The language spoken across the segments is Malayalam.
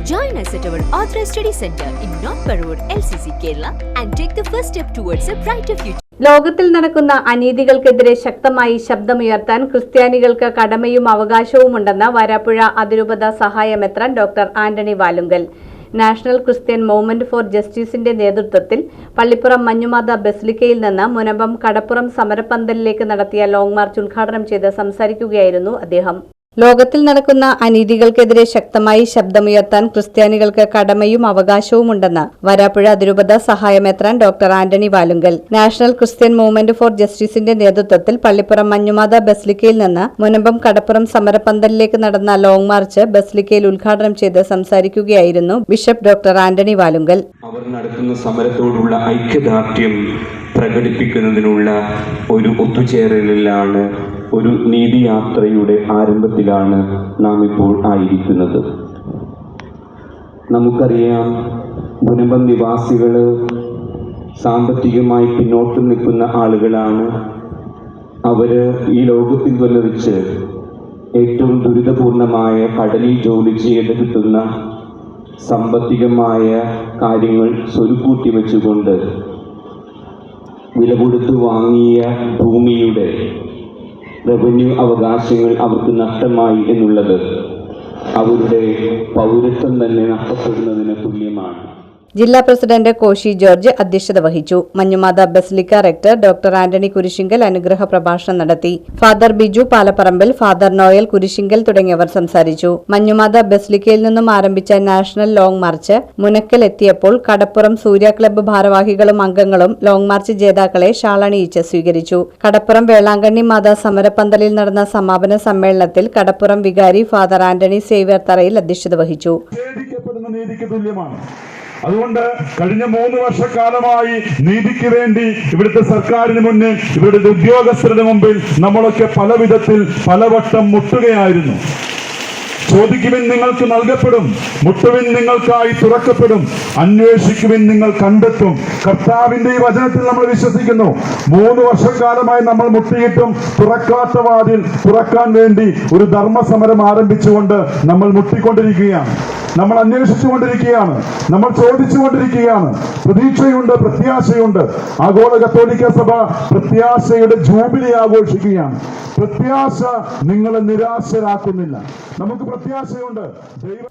Join us at our Authorized Study Center in North Parur, LCC, Kerala, and take the first step towards a brighter future. ലോകത്തിൽ നടക്കുന്ന അനീതികൾക്കെതിരെ ശക്തമായി ശബ്ദമുയർത്താൻ ക്രിസ്ത്യാനികൾക്ക് കടമയും അവകാശവുമുണ്ടെന്ന് വരാപ്പുഴ അതിരൂപത സഹായമെത്രാൻ doctor Antony Valungal National Christian Movement for ജസ്റ്റിസിന്റെ നേതൃത്വത്തിൽ പള്ളിപ്പുറം മഞ്ഞുമാത ബസിലിക്കയിൽ നിന്ന് മുനമ്പം കടപ്പുറം സമരപ്പന്തലിലേക്ക് നടത്തിയ ലോങ് മാർച്ച് ഉദ്ഘാടനം ചെയ്ത് സംസാരിക്കുകയായിരുന്നു അദ്ദേഹം ലോകത്തിൽ നടക്കുന്ന അനീതികൾക്കെതിരെ ശക്തമായി ശബ്ദമുയർത്താൻ ക്രിസ്ത്യാനികൾക്ക് കടമയും അവകാശവുമുണ്ടെന്ന് വരാപ്പുഴ അതിരൂപത സഹായമെത്രാൻ doctor Antony Valungal. National Christian Movement for ജസ്റ്റിസിന്റെ നേതൃത്വത്തിൽ പള്ളിപ്പുറം മഞ്ഞുമാത ബസ്ലിക്കയിൽ നിന്ന് മുനമ്പം കടപ്പുറം സമരപന്തലിലേക്ക് നടന്ന ലോങ് മാർച്ച് ബസ്ലിക്കയിൽ ഉദ്ഘാടനം ചെയ്ത് സംസാരിക്കുകയായിരുന്നു ബിഷപ്പ് ഡോക്ടർ ആന്റണി വാലുങ്കൽ. അവർ നടത്തുന്ന സമരത്തോടുള്ള ഐക്യദാർഢ്യം പ്രകടിപ്പിക്കുന്നതിനുള്ള ഒരു ഒത്തുചേരലിലാണ് ഒരു നീതിയാത്രയുടെ ആരംഭത്തിലാണ് നാം ഇപ്പോൾ ആയിരിക്കുന്നത്. നമുക്കറിയാം മുനമ്പം നിവാസികൾ സാമ്പത്തികമായി പിന്നോട്ട് നിൽക്കുന്ന ആളുകളാണ്. അവർ ഈ ലോകത്തിൽ വന്ന് വെച്ച് ഏറ്റവും ദുരിതപൂർണമായ കടലിൽ ജോലി ചെയ്ത് കിട്ടുന്ന സാമ്പത്തികമായ കാര്യങ്ങൾ സ്വരുക്കൂട്ടി വെച്ചുകൊണ്ട് വില കൊടുത്ത് വാങ്ങിയ ഭൂമിയുടെ റവന്യൂ അവകാശങ്ങൾ അവർക്ക് നഷ്ടമായി എന്നുള്ളത് അവരുടെ പൗരത്വം തന്നെ നഷ്ടപ്പെടുന്നതിന് തുല്യമാണ്. ജില്ലാ പ്രസിഡന്റ് കോശി ജോർജ് അധ്യക്ഷത വഹിച്ചു. Manjumatha basilica rector doctor Antony Kurisingal അനുഗ്രഹ പ്രഭാഷണം നടത്തി. Father Biju Palapparambil father Noel Kurisingal തുടങ്ങിയവർ സംസാരിച്ചു. മഞ്ഞുമാത ബസ്ലിക്കയിൽ നിന്നും ആരംഭിച്ച നാഷണൽ ലോങ് മാർച്ച് മുനക്കൽ എത്തിയപ്പോൾ കടപ്പുറം സൂര്യ ക്ലബ്ബ് ഭാരവാഹികളും അംഗങ്ങളും ലോങ് മാർച്ച് ജേതാക്കളെ ഷാളണിയിച്ച് സ്വീകരിച്ചു. കടപ്പുറം വേളാങ്കണ്ണി മാതാ സമരപ്പന്തലിൽ നടന്ന സമാപന സമ്മേളനത്തിൽ കടപ്പുറം വികാരി ഫാദർ ആന്റണി സേവ്യർ തറയിൽ അധ്യക്ഷത വഹിച്ചു. അതുകൊണ്ട് കഴിഞ്ഞ മൂന്ന് വർഷക്കാലമായി നീതിക്ക് വേണ്ടി ഇവിടുത്തെ സർക്കാരിന് മുന്നിൽ ഇവിടുത്തെ ഉദ്യോഗസ്ഥരുടെ മുമ്പിൽ നമ്മളൊക്കെ പല വിധത്തിൽ പലവട്ടം മുട്ടുകയായിരുന്നു. ചോദിക്കുവിൻ നിങ്ങൾക്ക് നൽകപ്പെടും മുട്ടുവിൻ നിങ്ങൾക്കായി തുറക്കപ്പെടും അന്വേഷിക്കുവിൻ നിങ്ങൾ കണ്ടെത്തും. കർത്താവിന്റെ ഈ വചനത്തിൽ നമ്മൾ വിശ്വസിക്കുന്നു മൂന്ന് വർഷക്കാലമായി നമ്മൾ മുട്ടിയിട്ടും തുറക്കാത്ത വാതിൽ തുറക്കാൻ വേണ്ടി ഒരു ധർമ്മസമരം ആരംഭിച്ചുകൊണ്ട് നമ്മൾ മുട്ടിക്കൊണ്ടിരിക്കുകയാണ്. നമ്മൾ അന്വേഷിച്ചുകൊണ്ടിരിക്കുകയാണ് നമ്മൾ ചോദിച്ചുകൊണ്ടിരിക്കുകയാണ്. പ്രതീക്ഷയുണ്ട് പ്രത്യാശയുണ്ട്. ആഗോള കത്തോലിക്ക സഭ പ്രത്യാശയുടെ ജൂബിലി ആഘോഷിക്കുകയാണ്. പ്രത്യാശ നിങ്ങളെ നിരാശരാക്കുന്നില്ല. നമുക്ക് പ്രത്യാശയുണ്ട്.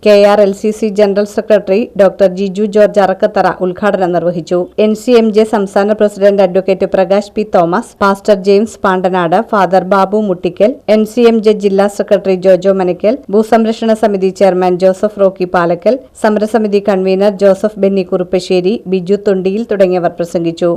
K R L C C general secretary doctor Jiju George Arakkathara ഉദ്ഘാടനം നിർവഹിച്ചു. എൻ സി എം ജെ സംസ്ഥാന president advocate Prakash P Thomas pastor James Pandanad father Babu Muttikkal N C M J ജില്ലാ സെക്രട്ടറി ജോജോ മനക്കൽ ഭൂസംരക്ഷണ സമിതി ചെയർമാൻ ജോസഫ് റോക്കി പാലക്കൽ സമരസമിതി convener Joseph Benny Kuruppassery Biju Thondiyil തുടങ്ങിയവർ പ്രസംഗിച്ചു.